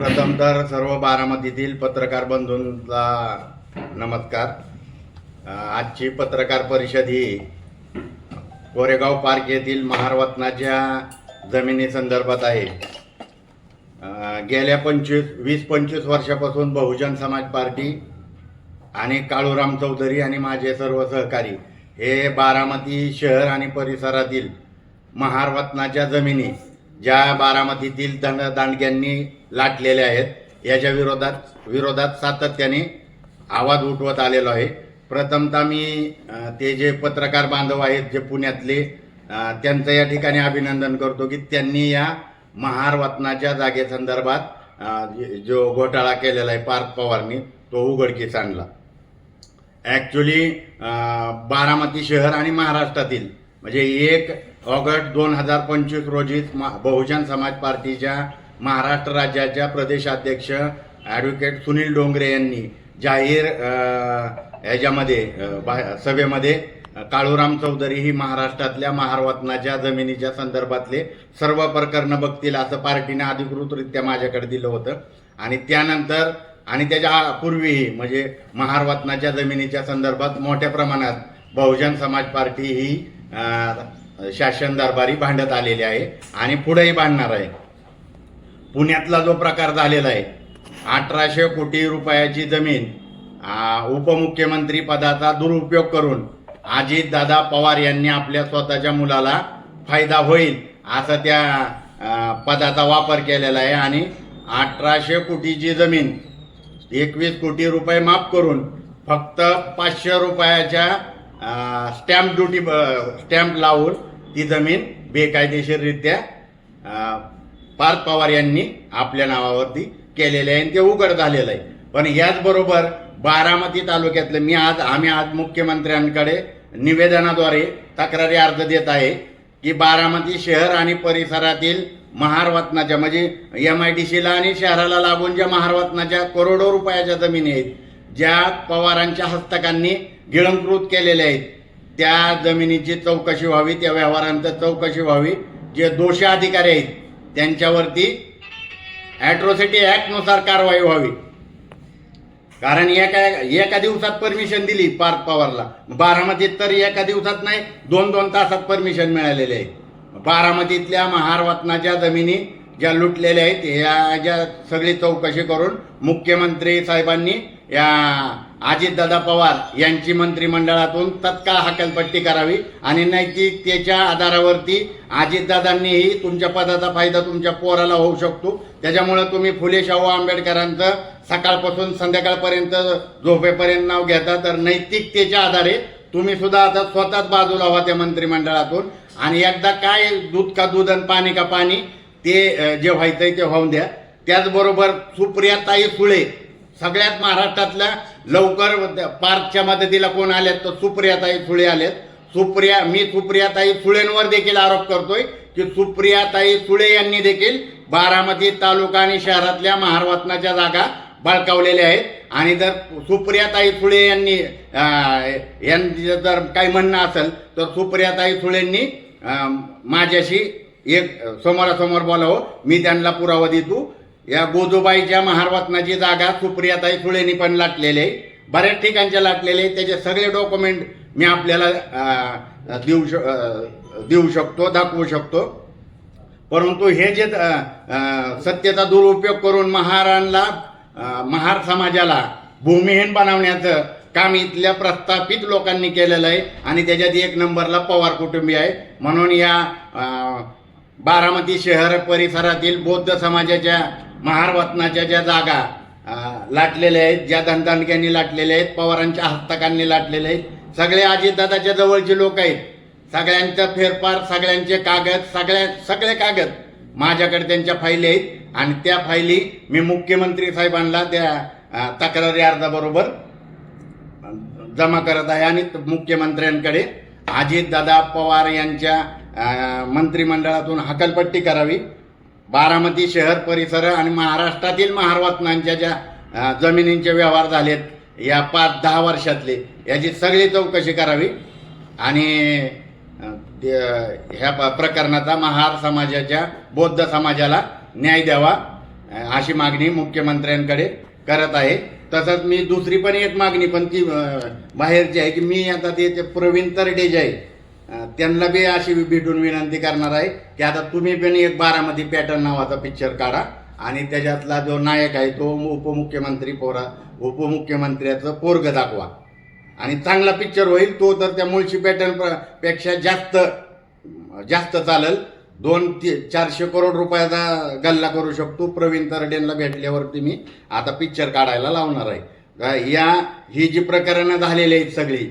प्रथम तर सर्व बारामतीतील पत्रकार बंधूंना नमस्कार. आजची पत्रकार परिषद ही कोरेगाव पार्क येथील महारवतनाच्या जमिनी संदर्भात आहे. गेल्या पंचवीस वीस पंचवीस वर्षापासून बहुजन समाज पार्टी आणि काळूराम चौधरी आणि माझे सर्व सहकारी हे बारामती शहर आणि परिसरातील महारवतनाच्या जमिनी ज्या बारामतीतील दंड दांडग्यांनी लाटलेल्या आहेत याच्या विरोधात विरोधात सातत्याने आवाज उठवत आलेलो आहे. प्रथमतः मी ते जे पत्रकार बांधव आहेत जे पुण्यातले त्यांचं या ठिकाणी अभिनंदन करतो की त्यांनी या महारवतनाच्या जागेसंदर्भात जो घोटाळा केलेला आहे पार्थ पवारनी तो उघडकीस आणला. ॲक्च्युली बारामती शहर आणि महाराष्ट्रातील म्हणजे एक ऑगस्ट दोन हजार पंचवीस रोजी बहुजन समाज पार्टीच्या महाराष्ट्र राज्याच्या प्रदेशाध्यक्ष ॲडव्होकेट सुनील डोंगरे यांनी जाहीर ह्याच्यामध्ये बा- सभेमध्ये काळूराम चौधरी ही महाराष्ट्रातल्या महारवतनाच्या जमिनीच्या संदर्भातले सर्व प्रकरणं बघतील असं पार्टीने अधिकृतरित्या माझ्याकडे दिलं होतं. आणि त्यानंतर आणि त्याच्या पूर्वीही म्हणजे महारवतनाच्या जमिनीच्या संदर्भात मोठ्या प्रमाणात बहुजन समाज पार्टी ही शासन दरबारी भांडत आलेली आहे आणि पुढेही भांडणार आहे. पुण्यातला जो प्रकार झालेला आहे अठराशे कोटी रुपयाची जमीन उपमुख्यमंत्री पदाचा दुरुपयोग करून अजितदादा पवार यांनी आपल्या स्वतःच्या मुलाला फायदा होईल असं त्या पदाचा वापर केलेला आहे आणि अठराशे कोटीची जमीन एकवीस कोटी रुपये माफ करून फक्त पाचशे रुपयाच्या स्टॅम्प ड्युटी स्टॅम्प लावून ती जमीन बेकायदेशीररित्या पार्थ पवार यांनी आपल्या नावावरती केलेले आहे आणि ते उघड झालेलं आहे. पण याचबरोबर बारामती तालुक्यातलं मी आज आम्ही आज मुख्यमंत्र्यांकडे निवेदनाद्वारे तक्रारी अर्ज देत आहे की बारामती शहर आणि परिसरातील महारवतनाच्या म्हणजे एम आय डी सीला आणि शहराला लागून ज्या महारवतनाच्या करोडो रुपयाच्या जमिनी आहेत ज्या पवारांच्या हस्तकांनी गिळंकृत केलेल्या आहेत त्या जमिनीची चौकशी व्हावी त्या व्यवहारांची चौकशी व्हावी. जे दोषी अधिकारी आहेत त्यांच्यावरती ॲट्रोसिटी ॲक्टनुसार कारवाई व्हावी. कारण एका एका दिवसात परमिशन दिली पार्थ पवारला. बारामतीत तर एका दिवसात नाही दोन दोन तासात परमिशन मिळालेले आहे. बारामतीतल्या महारवतनाच्या जमिनी ज्या लुटलेल्या आहेत या ज्या सगळी चौकशी करून मुख्यमंत्री साहेबांनी या अजितदादा पवार यांची मंत्रिमंडळातून तत्काळ हकालपट्टी करावी आणि नैतिकतेच्या आधारावरती अजितदादांनीही तुमच्या पदाचा फायदा तुमच्या पोराला होऊ शकतो. त्याच्यामुळे तुम्ही फुले शाहू आंबेडकरांचं सकाळपासून संध्याकाळपर्यंत झोपेपर्यंत नाव घेता. तर नैतिकतेच्या आधारे तुम्ही सुद्धा आता स्वतःच बाजूला व्हा त्या मंत्रिमंडळातून. आणि एकदा काय दूध का दूध आणि पाणी का पाणी ते जे व्हायचंय ते होऊन द्या. त्याचबरोबर सुप्रियाताई सुळे सगळ्यात महाराष्ट्रातल्या लवकर पार्कच्या मदतीला कोण आल्यात तर सुप्रियाताई सुळे आलेत. सुप्रिया मी सुप्रियाताई सुळेंवर देखील आरोप करतोय की सुप्रियाताई सुळे यांनी देखील बारामती तालुका आणि शहरातल्या महारवतनाच्या जागा बळकावलेल्या आहेत. आणि जर सुप्रियाताई सुळे यांनी यांचं जर काही म्हणणं असेल तर सुप्रियाताई सुळेंनी माझ्याशी एक समोरासमोर बोलावं. मी त्यांना पुरावा देतो. या गोदूबाईच्या महारत्नाची जागा सुप्रियाताई सुळेनी पण लाटलेले आहे. बऱ्याच ठिकाणचे लाटलेले आहे. त्याचे सगळे डॉक्युमेंट मी आपल्याला देऊ श देऊ शकतो दाखवू शकतो. परंतु हे जे सत्तेचा दुरुपयोग करून महाराणला महार समाजाला भूमिहीन बनवण्याचं काम इथल्या प्रस्थापित लोकांनी केलेलं आहे. आणि त्याच्यात एक नंबरला पवार कुटुंबी आहे. म्हणून या बारामती शहर परिसरातील बौद्ध समाजाच्या महारवतनाच्या ज्या जागा लाटलेल्या आहेत ज्या धनदानक्यांनी लाटलेल्या आहेत पवारांच्या हस्तकांनी लाटलेल्या आहेत सगळे अजितदादाच्या जवळचे लोक आहेत. सगळ्यांचं फेरफार सगळ्यांचे कागद सगळ्या सगळे कागद माझ्याकडे त्यांच्या फाईली आहेत आणि त्या फाईली मी मुख्यमंत्री साहेबांना त्या तक्रारी अर्जाबरोबर जमा करत आहे आणि मुख्यमंत्र्यांकडे अजितदादा पवार यांच्या मंत्रिमंडळातून हकलपट्टी करावी. बारामती शहर परिसर आणि महाराष्ट्रातील महारत्नांच्या ज्या जमिनींचे व्यवहार झालेत या पाच दहा वर्षातले याची सगळी चौकशी करावी. आणि ह्या प- प्रकरणाचा महार समाजाच्या बौद्ध समाजाला न्याय द्यावा अशी मागणी मुख्यमंत्र्यांकडे करत आहे. तसंच मी दुसरी पण एक मागणी पण ती बाहेरची आहे की मी आता ते ते प्रवीण तरडे जे आहे त्यांना बी अशी भेटून विनंती करणार आहे की आता तुम्ही पण एक बारामती पॅटर्न नावाचा पिक्चर काढा. आणि त्याच्यातला जो नायक आहे तो उपमुख्यमंत्री पोरा उपमुख्यमंत्र्याचं पोरग दाखवा. आणि चांगला पिक्चर होईल तो तर त्या मुळशी पॅटर्नपेक्षा जास्त जास्त चालेल. दोन ती चारशे करोड रुपयाचा गल्ला करू शकतो. प्रवीण तरडेंना भेटल्यावरती मी आता पिक्चर काढायला लावणार आहे. या ही जी प्रकरणं झालेली आहेत सगळी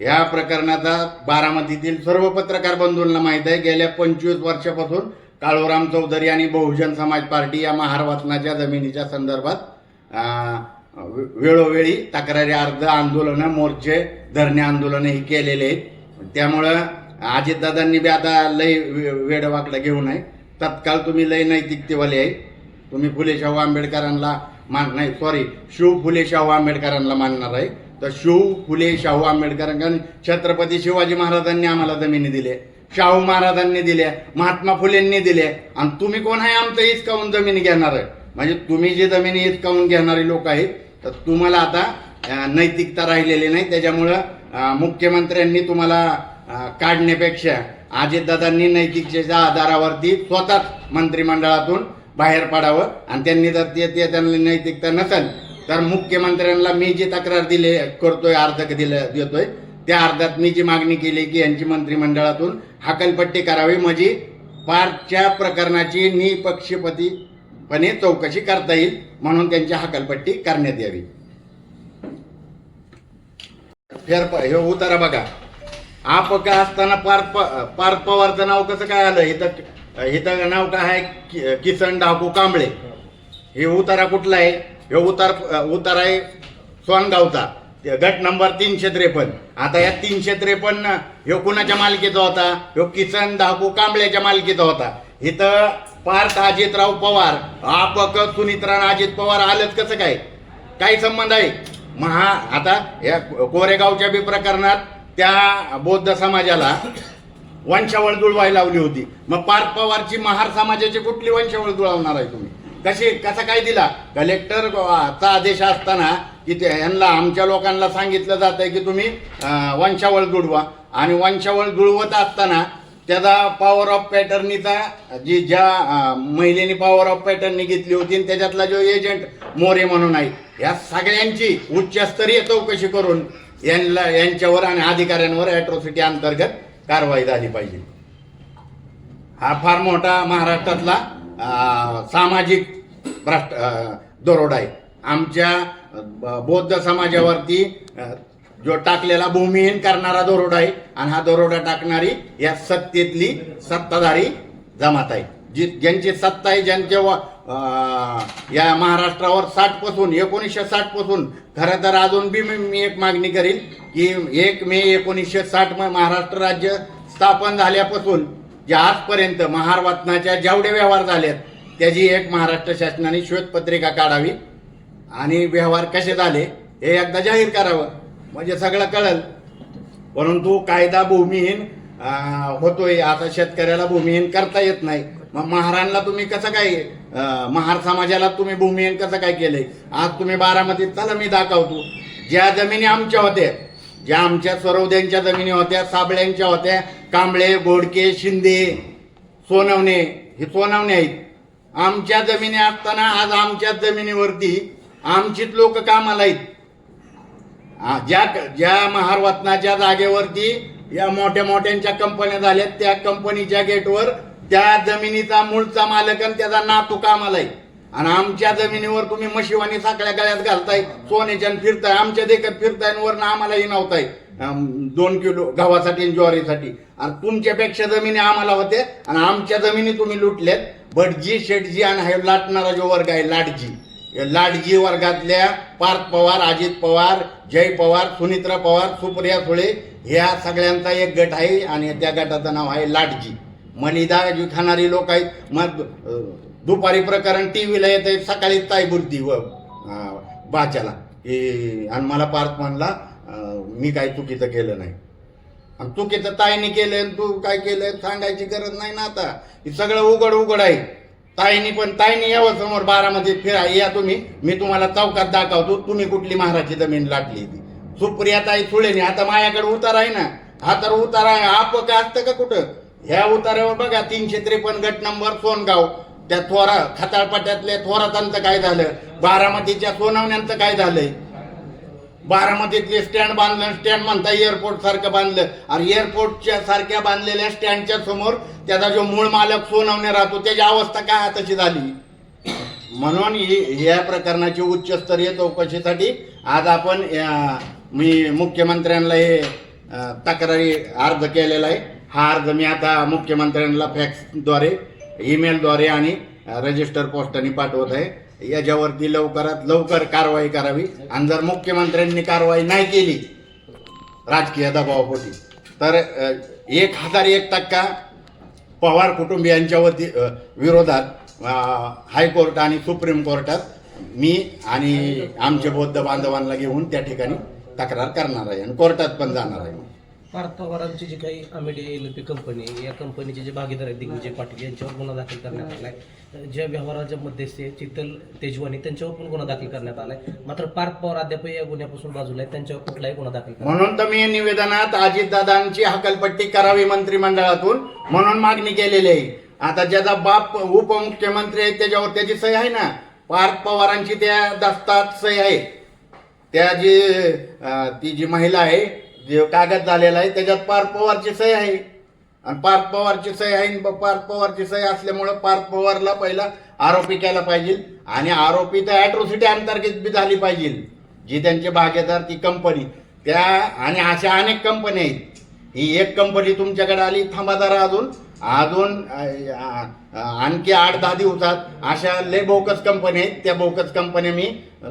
या प्रकरणाचा बारामतीतील सर्व पत्रकार बंधूंना माहीत आहे गेल्या पंचवीस वर्षापासून काळूराम चौधरी आणि बहुजन समाज पार्टी या महार वाचनाच्या जमिनीच्या संदर्भात वेळोवेळी तक्रारी अर्ज आंदोलनं मोर्चे धरणे आंदोलनं ही केलेले आहेत. त्यामुळं अजितदादांनी बी आता लय वे- वेडवाकडं घेऊ नये. तत्काळ तुम्ही लय नैतिकतेवाले आहे. तुम्ही फुले शाहू आंबेडकरांना मान नाही. सॉरी शिव फुले शाहू आंबेडकरांना मानणार आहे. तर शिव फुले शाहू आंबेडकर छत्रपती शिवाजी महाराजांनी आम्हाला जमिनी दिल्या. शाहू महाराजांनी दिल्या महात्मा फुलेंनी दिल्या. आणि तुम्ही कोण आहे आमचं इच काहून जमीन घेणार आहे? म्हणजे तुम्ही जे जमिनी काहून घेणारे लोक आहेत तर तुम्हाला आता नैतिकता राहिलेली नाही. त्याच्यामुळं मुख्यमंत्र्यांनी तुम्हाला काढण्यापेक्षा अजितदादांनी नैतिकतेच्या आधारावरती स्वतःच मंत्रिमंडळातून बाहेर पडावं. आणि त्यांनी जर ते त्यांना नैतिकता नसेल तर मुख्यमंत्र्यांना मी जी तक्रार दिले करतोय अर्ज दिलं देतोय त्या अर्जात मी जी मागणी केली की यांची मंत्रिमंडळातून हकलपट्टी करावी. म्हणजे पारच्या प्रकरणाची निपक्षपतीपणे चौकशी करता येईल म्हणून त्यांची हकलपट्टी करण्यात यावी. फेर हे उतारा बघा. आपका असताना पार्थ पार्थ पवारचं नाव कसं काय आलं? इथं इथं नाव काय आहे? कि- किसन डाकू कांबळे. हे उतारा कुठला आहे? हे उतार उतार आहे सोनगावचा गट नंबर तीनशे त्रेपन्न. आता या तीनशे त्रेपन्न ह्यो कुणाच्या मालकीचा होता? ह्यो किसन धाकू कांबळ्याच्या मालकीचा होता. इथं पार्थ अजितराव पवार आपक सुनित्रान अजित पवार आलंच कसं काय? काय संबंध आहे? महा आता या कोरेगावच्या बी प्रकरणात त्या बौद्ध समाजाला वंशावळ जुळवायला लावली होती. मग पार्थ पवारची महार समाजाची कुठली वंशावळ जुळवणार आहे तुम्ही? कशी कसा काय दिला? कलेक्टर चा आदेश असताना की ते यांना आमच्या लोकांना सांगितलं जात आहे की तुम्ही वंशावळ जुळवा. आणि वंशावळ जुळवत असताना त्याचा पॉवर ऑफ पॅटर्नीचा जी ज्या महिलेने पॉवर ऑफ पॅटर्नी घेतली होती आणि त्याच्यातला जो एजंट मोरे म्हणून आहे या सगळ्यांची उच्चस्तरीय चौकशी करून यांना यांच्यावर आणि अधिकाऱ्यांवर ॲट्रॉसिटी अंतर्गत कारवाई झाली पाहिजे. हा फार मोठा महाराष्ट्रातला सामाजिक भ्रष्ट दरोडा आहे. आमच्या बौद्ध समाजावरती जो टाकलेला भूमिहीन करणारा दरोडा आहे आणि हा दरोडा टाकणारी या सत्तेतली सत्ताधारी जमात आहे. जी ज्यांची सत्ता आहे ज्यांच्या व- या महाराष्ट्रावर साठपासून एकोणीसशे साठपासून खरं तर अजून बी मी एक मागणी करीन की एक मे एकोणीसशे साठ महाराष्ट्र राज्य स्थापन झाल्यापासून जे आजपर्यंत महार वाचनाच्या जेवढे व्यवहार झालेत त्याची एक महाराष्ट्र शासनाने श्वेतपत्रिका काढावी. आणि व्यवहार कसे झाले हे एकदा जाहीर करावं. म्हणजे सगळं कळल. परंतु कायदा भूमिहीन होतोय. आता शेतकऱ्याला भूमिहीन करता येत नाही. मग महारांना तुम्ही कसं काय महार समाजाला तुम्ही भूमिहीन कसं काय केलंय? आज तुम्ही बारामतीत चला मी दाखवतो. ज्या जमिनी आमच्या होत्या ज्या आमच्या सरोद्यांच्या जमिनी होत्या साबळ्यांच्या होत्या कांबळे बोडके शिंदे सोनवणे हे सोनवणे आहेत. आमच्या जमिनी असताना आज आमच्या जमिनीवरती आमचीच लोक कामाला आहेत. ज्या ज्या महारवतनाच्या जागेवरती या मोठ्या मोठ्यांच्या कंपन्या झाल्यात त्या कंपनीच्या गेटवर त्या जमिनीचा मूळचा मालक आणि त्याचा नातू कामाला आहे. आणि आमच्या जमिनीवर तुम्ही मशिवानी साखळ्या गळ्यात घालताय सोन्याच्या फिरताय आमच्या देखत फिरताय वरनं आम्हालाही नव्हताय. दोन किलो गव्हासाठी आणि ज्वारीसाठी. आणि तुमच्यापेक्षा जमिनी आम्हाला होते आणि आमच्या जमिनी तुम्ही लुटल्यात. भटजी शेटजी आणि हा लाटणारा जो वर्ग आहे लाटजी. लाडजी वर्गातल्या पार्थ पवार अजित पवार जय पवार सुनित्रा पवार सुप्रिया सुळे ह्या सगळ्यांचा एक गट आहे आणि त्या गटाचं नाव आहे लाडजी मलिदा जी खाणारी लोक आहेत. मग दुपारी प्रकरण टी व्हीला येत आहे सकाळी ताईबुर्ती व बाच्याला. हे आणि मला पार्थ म्हणला मी काही चुकीचं केलं नाही. आणि चुकीचं ताईने केलं आणि तू काय केलं सांगायची गरज नाही ना आता. हे सगळं उघड उघड आहे. ताईनी पण ताईनी यावं समोर बारामध्ये फिरा या तुम्ही. मी तुम्हाला चौकात दाखवतो तुम्ही कुठली महाराजची जमीन लाटली ती. सुप्रिया ताई सुळेने आता माझ्याकडे उतार आहे ना. हा तर उतार आहे आप का असतं का कुठं? ह्या उतारावर बघा तीनशे त्रेपन्न गट नंबर सोनगाव. त्या थोरा खताळपाट्यातल्या थोरातांचं काय झालं? बारामतीच्या सोनवण्यांचं काय झालंय? बारामतीतले स्टँड बांधलं स्टँड म्हणता एअरपोर्ट सारखं बांधलं. आणि एअरपोर्टच्या सारख्या बांधलेल्या स्टँडच्या समोर त्याचा जो मूळ मालक सोनवणे राहतो त्याची अवस्था काय तशी झाली? म्हणून ही- या प्रकरणाची उच्चस्तरीय चौकशीसाठी आज आपण मी मुख्यमंत्र्यांना हे तक्रारी अर्ज केलेला आहे. हा अर्ज मी आता मुख्यमंत्र्यांना फॅक्सद्वारे ईमेलद्वारे आणि रजिस्टर पोस्टाने पाठवत आहे. याच्यावरती लवकरात लवकर कारवाई करावी. आणि जर मुख्यमंत्र्यांनी कारवाई नाही केली राजकीय दबावापोटी तर एक हजार एक टक्का पवार कुटुंबियांच्या वती विरोधात हायकोर्ट आणि सुप्रीम कोर्टात मी आणि आमचे बौद्ध बांधवांना घेऊन त्या ठिकाणी तक्रार करणार आहे. आणि कोर्टात पण जाणार आहे. पार्थ पवारांची जी काही अमेडिया एल पी कंपनी आहे, या कंपनीचे जे भागीदार आहेत दिग्विजय पाटील यांच्यावर गुन्हा दाखल करण्यात आलाय. ज्या व्यवहाराच्या मध्यस्थी शीतल तेजवानी त्यांच्यावर पण गुन्हा दाखल करण्यात आलाय. मात्र पार्थ पवार अद्याप या गुन्ह्यापासून बाजूला आहे त्यांच्यावर कुठलाही गुन्हा दाखल म्हणून तर मी निवेदनात अजितदादांची हकलपट्टी करावी मंत्रिमंडळातून म्हणून मागणी केलेली आहे. आता ज्याचा बाप उपमुख्यमंत्री आहे त्याच्यावर त्याची सही आहे ना? पार्थ पवारांची त्या दस्तात सही आहे. त्या जी ती जी महिला आहे जे कागद झालेला आहे त्याच्यात पार्थ पवारची सही आहे. आणि पार्थ पवारची सही आहे पार्थ पवारची सही असल्यामुळं पार्थ पवारला पहिला आरोपी केला पाहिजे. आणि आरोपी तर ॲट्रोसिटी अंतर्गत बी झाली पाहिजे. जी त्यांचे भागीदार ती कंपनी त्या आणि अशा अनेक कंपन्या आहेत. ही एक कंपनी तुमच्याकडे आली थांबा जरा अजून. अजून आणखी आठ दहा दिवसात अशा लय बोकस कंपन्या आहेत. त्या बोकस कंपन्या मी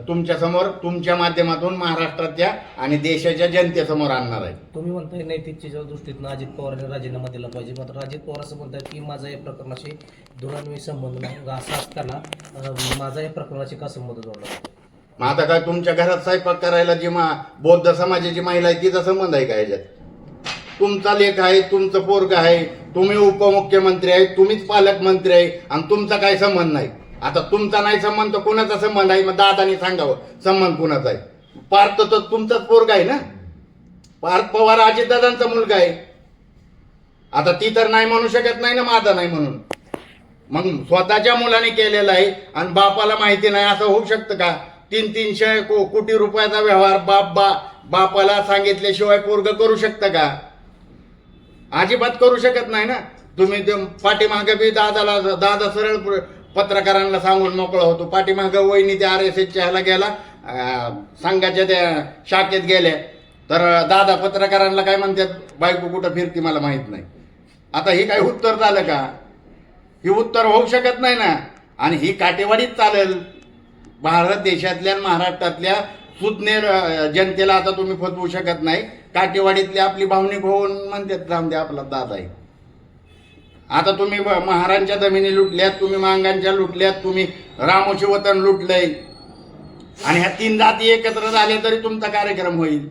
तुमच्यासमोर तुमच्या माध्यमातून महाराष्ट्राच्या आणि देशाच्या जनतेसमोर आणणार आहे. तुम्ही म्हणताय नैतिकतेच्या दृष्टीतनं अजित पवारांनी राजीनामा दिला पाहिजे. मात्र अजित पवार असं म्हणतात की माझा या प्रकरणाशी दुरान्वयी संबंध नाही. असं असताना माझा या प्रकरणाशी का संबंध जोडला मग आता काय तुमच्या घरात स्वयंपाक करायला जी मा बौद्ध समाजाची महिला आहे तिचा संबंध आहे का याच्यात तुमचा लेख आहे तुमचं पोरग आहे तुम्ही उपमुख्यमंत्री आहे तुम्हीच पालकमंत्री आहे आणि तुमचा काय संबंध नाही. आता तुमचा नाही संबंध तर कोणाचा संबंध आहे? मग दादानी सांगावं संबंध कोणाचा आहे? पार्थ तर तुमचाच पोरगा आहे ना? पार्थ पवार अजितदादांचा मुलगा आहे. आता ती तर नाही म्हणू शकत नाही ना माझा नाही म्हणून. मग स्वतःच्या मुलाने केलेला आहे आणि बापाला माहिती नाही असं होऊ शकतं का? तीन तीनशे को कोटी रुपयाचा व्यवहार बाप बा बापाला सांगितल्याशिवाय पोरग करू शकतं का? अजिबात करू शकत नाही ना. तुम्ही ते पाठीमागे बी दादाला दादा सरळ पत्रकारांना सांगून मोकळा होतो. पाठीमागे वहिनी त्या आर एस एसच्या ह्याला गेला संघाच्या त्या शाखेत गेल्या तर दादा पत्रकारांना काय म्हणतात बायको कुठं फिरती मला माहीत नाही. आता हे काय उत्तर झालं का? ही उत्तर होऊ शकत नाही ना. आणि ही काटेवाडीच चालेल. भारत देशातल्या आणि महाराष्ट्रातल्या सुज्ञ जनतेला आता तुम्ही फसवू शकत नाही. काटेवाडीतली आपली भावनिक होऊन म्हणतात रामदे आपला दादा आहे. आता तुम्ही ब- महारांच्या जमिनी लुटल्यात तुम्ही मांगांच्या लुटल्यात तुम्ही रामोशी वतन लुटलंय. आणि ह्या तीन जाती एकत्र झाले तरी तुमचा कार्यक्रम होईल.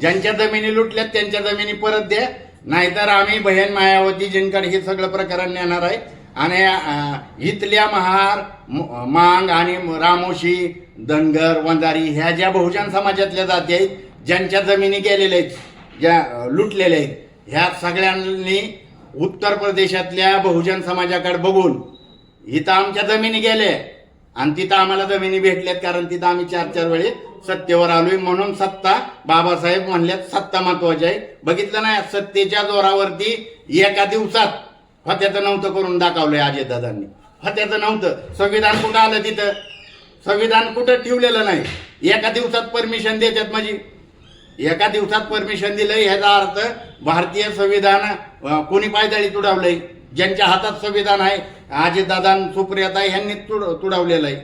ज्यांच्या जमिनी लुटल्यात त्यांच्या जमिनी परत द्या. नाहीतर आम्ही बहीण मायावती जिंकड हे सगळं प्रकरण नेणार आहे. आणि इथल्या महार मांग आणि रामोशी धनगर वंजारी ह्या ज्या बहुजन समाजातल्या जाती आहेत ज्यांच्या जमिनी गेलेल्या आहेत ज्या लुटलेल्या आहेत ह्या सगळ्यांनी उत्तर प्रदेशातल्या बहुजन समाजाकडे बघून इथं आमच्या जमिनी गेल्या. आणि तिथं आम्हाला जमिनी भेटल्यात कारण तिथं आम्ही चार चार वेळी सत्तेवर आलोय म्हणून सत्ता बाबासाहेब म्हणल्यात सत्ता महत्वाची आहे. बघितलं नाही सत्तेच्या जोरावरती एका दिवसात फत्याचं नव्हतं करून दाखवलंय अजयदादांनी फत्याचं नव्हतं. संविधान कुठं आलं तिथं? संविधान कुठं ठेवलेलं नाही? एका दिवसात परमिशन देतात म्हणजे. एका दिवसात परमिशन दिलं ह्याचा अर्थ भारतीय संविधान कोणी पायदळी तुडवलंय? ज्यांच्या हातात संविधान आहे अजितदादा सुप्रियाता यांनी तुड तुडवलेलं आहे.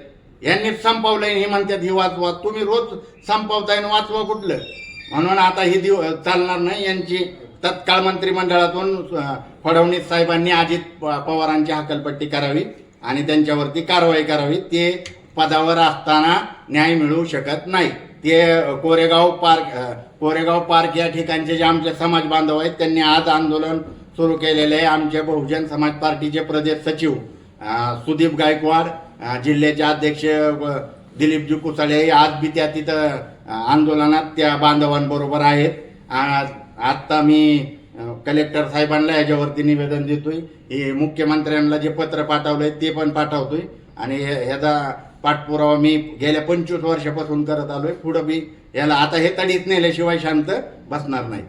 यांनीच संपवलंय हे म्हणतात ही वाचवा. तुम्ही रोज संपवताय आणि वाचवा कुठलं? म्हणून आता ही दिव चालणार नाही यांची तत्काळ मंत्रिमंडळातून फडणवीस साहेबांनी अजित प- पवारांची हकलपट्टी करावी आणि त्यांच्यावरती कारवाई करावी. ते पदावर असताना न्याय मिळू शकत नाही. ते कोरेगाव पार्क कोरेगाव पार्क या ठिकाणचे जे आमचे समाज बांधव आहेत त्यांनी आज आंदोलन सुरू केलेले आहे. आमचे बहुजन समाज पार्टीचे प्रदेश सचिव सुदीप गायकवाड जिल्ह्याचे अध्यक्ष दिलीपजी कुसाळे आज बी त्या तिथं आंदोलनात त्या बांधवांबरोबर आहेत. आत्ता मी कलेक्टर साहेबांना याच्यावरती निवेदन देतोय. हे मुख्यमंत्र्यांना जे पत्र पाठवलंय ते पण पाठवतोय. आणि ह्याचा पाठपुरावा मी गेल्या पंचवीस वर्षापासून करत आलोय. पुढं बी याला आता हे तडीत नेल्याशिवाय शांत बसणार नाही.